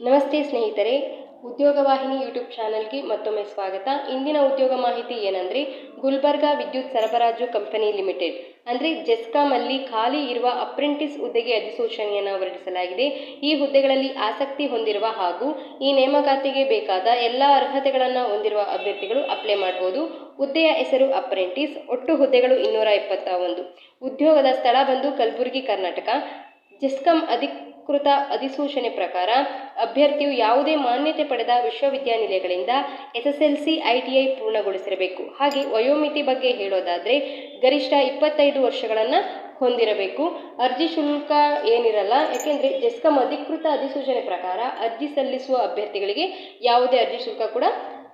ನಮಸ್ತೆ ಸ್ನೇಹಿತರೆ, ಉದ್ಯೋಗ ವಾಹಿನಿ ಯೂಟ್ಯೂಬ್ ಚಾನಲ್ಗೆ ಮತ್ತೊಮ್ಮೆ ಸ್ವಾಗತ. ಇಂದಿನ ಉದ್ಯೋಗ ಮಾಹಿತಿ ಏನಂದರೆ, ಗುಲ್ಬರ್ಗಾ ವಿದ್ಯುತ್ ಸರಬರಾಜು ಕಂಪನಿ ಲಿಮಿಟೆಡ್, ಅಂದರೆ ಜೆಸ್ಕಾಂ ಅಲ್ಲಿ ಖಾಲಿ ಇರುವ ಅಪ್ರೆಂಟಿಸ್ ಹುದ್ದೆಗೆ ಅಧಿಸೂಚನೆಯನ್ನು ಹೊರಡಿಸಲಾಗಿದೆ. ಈ ಹುದ್ದೆಗಳಲ್ಲಿ ಆಸಕ್ತಿ ಹೊಂದಿರುವ ಹಾಗೂ ಈ ನೇಮಕಾತಿಗೆ ಬೇಕಾದ ಎಲ್ಲ ಅರ್ಹತೆಗಳನ್ನು ಹೊಂದಿರುವ ಅಭ್ಯರ್ಥಿಗಳು ಅಪ್ಲೈ ಮಾಡಬಹುದು ಹುದ್ದೆಯ ಹೆಸರು ಅಪ್ರೆಂಟಿಸ್, ಒಟ್ಟು ಹುದ್ದೆಗಳು ಇನ್ನೂರ ಇಪ್ಪತ್ತ ಒಂದು. ಉದ್ಯೋಗದ ಸ್ಥಳ ಬಂದು ಕಲಬುರಗಿ, ಕರ್ನಾಟಕ. ಜೆಸ್ಕಾಂ ಅಧಿಕೃತ ಅಧಿಸೂಚನೆ ಪ್ರಕಾರ ಅಭ್ಯರ್ಥಿಯು ಯಾವುದೇ ಮಾನ್ಯತೆ ಪಡೆದ ವಿಶ್ವವಿದ್ಯಾನಿಲಯಗಳಿಂದ ಎಸ್ಎಸ್ಎಲ್ಸಿ ಐಟಿಐ ಪೂರ್ಣಗೊಳಿಸಿರಬೇಕು. ಹಾಗೆ ವಯೋಮಿತಿ ಬಗ್ಗೆ ಹೇಳೋದಾದರೆ ಗರಿಷ್ಠ ಇಪ್ಪತ್ತೈದು ವರ್ಷಗಳನ್ನು ಹೊಂದಿರಬೇಕು. ಅರ್ಜಿ ಶುಲ್ಕ ಏನಿರಲ್ಲ, ಯಾಕೆಂದರೆ ಜೆಸ್ಕಮ್ ಅಧಿಕೃತ ಅಧಿಸೂಚನೆ ಪ್ರಕಾರ ಅರ್ಜಿ ಸಲ್ಲಿಸುವ ಅಭ್ಯರ್ಥಿಗಳಿಗೆ ಯಾವುದೇ ಅರ್ಜಿ ಶುಲ್ಕ ಕೂಡ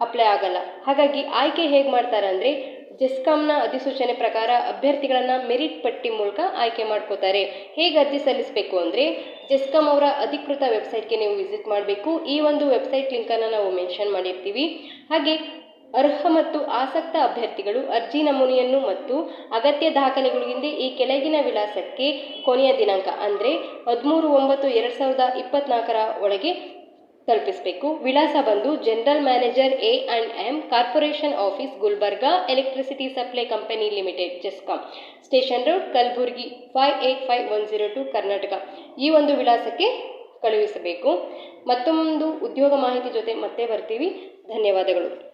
ಅಪ್ಲೈ ಆಗಲ್ಲ. ಹಾಗಾಗಿ ಆಯ್ಕೆ ಹೇಗೆ ಮಾಡ್ತಾರೆ ಅಂದರೆ ಜೆಸ್ಕಾಂನ ಅಧಿಸೂಚನೆ ಪ್ರಕಾರ ಅಭ್ಯರ್ಥಿಗಳನ್ನು ಮೆರಿಟ್ ಪಟ್ಟಿ ಮೂಲಕ ಆಯ್ಕೆ ಮಾಡ್ಕೋತಾರೆ. ಹೇಗೆ ಅರ್ಜಿ ಸಲ್ಲಿಸಬೇಕು ಅಂದರೆ ಜೆಸ್ಕಾಂ ಅವರ ಅಧಿಕೃತ ವೆಬ್ಸೈಟ್ಗೆ ನೀವು ವಿಸಿಟ್ ಮಾಡಬೇಕು. ಈ ಒಂದು ವೆಬ್ಸೈಟ್ ಲಿಂಕನ್ನು ನಾವು ಮೆನ್ಷನ್ ಮಾಡಿರ್ತೀವಿ. ಹಾಗೆ ಅರ್ಹ ಮತ್ತು ಆಸಕ್ತ ಅಭ್ಯರ್ಥಿಗಳು ಅರ್ಜಿ ನಮೂನೆಯನ್ನು ಮತ್ತು ಅಗತ್ಯ ದಾಖಲೆಗಳಿಂದ ಈ ಕೆಳಗಿನ ವಿಳಾಸಕ್ಕೆ ಕೊನೆಯ ದಿನಾಂಕ ಅಂದರೆ ಹದಿಮೂರು ಒಂಬತ್ತು ಎರಡು ಸಾವಿರದ ಇಪ್ಪತ್ತ್ನಾಲ್ಕರ ಒಳಗೆ ತಲುಪಿಸಬೇಕು. ವಿಳಾಸ ಬಂದು general manager A and M corporation office Gulbarga electricity supply company limited GESCOM station road Kalaburagi five eight five one zero two Karnataka. ಈ ಒಂದು ವಿಳಾಸಕ್ಕೆ ಕಳುಹಿಸಬೇಕು. ಮತ್ತೊಂದು ಉದ್ಯೋಗ ಮಾಹಿತಿ ಜೊತೆ ಮತ್ತೆ ಬರ್ತೀವಿ. ಧನ್ಯವಾದಗಳು.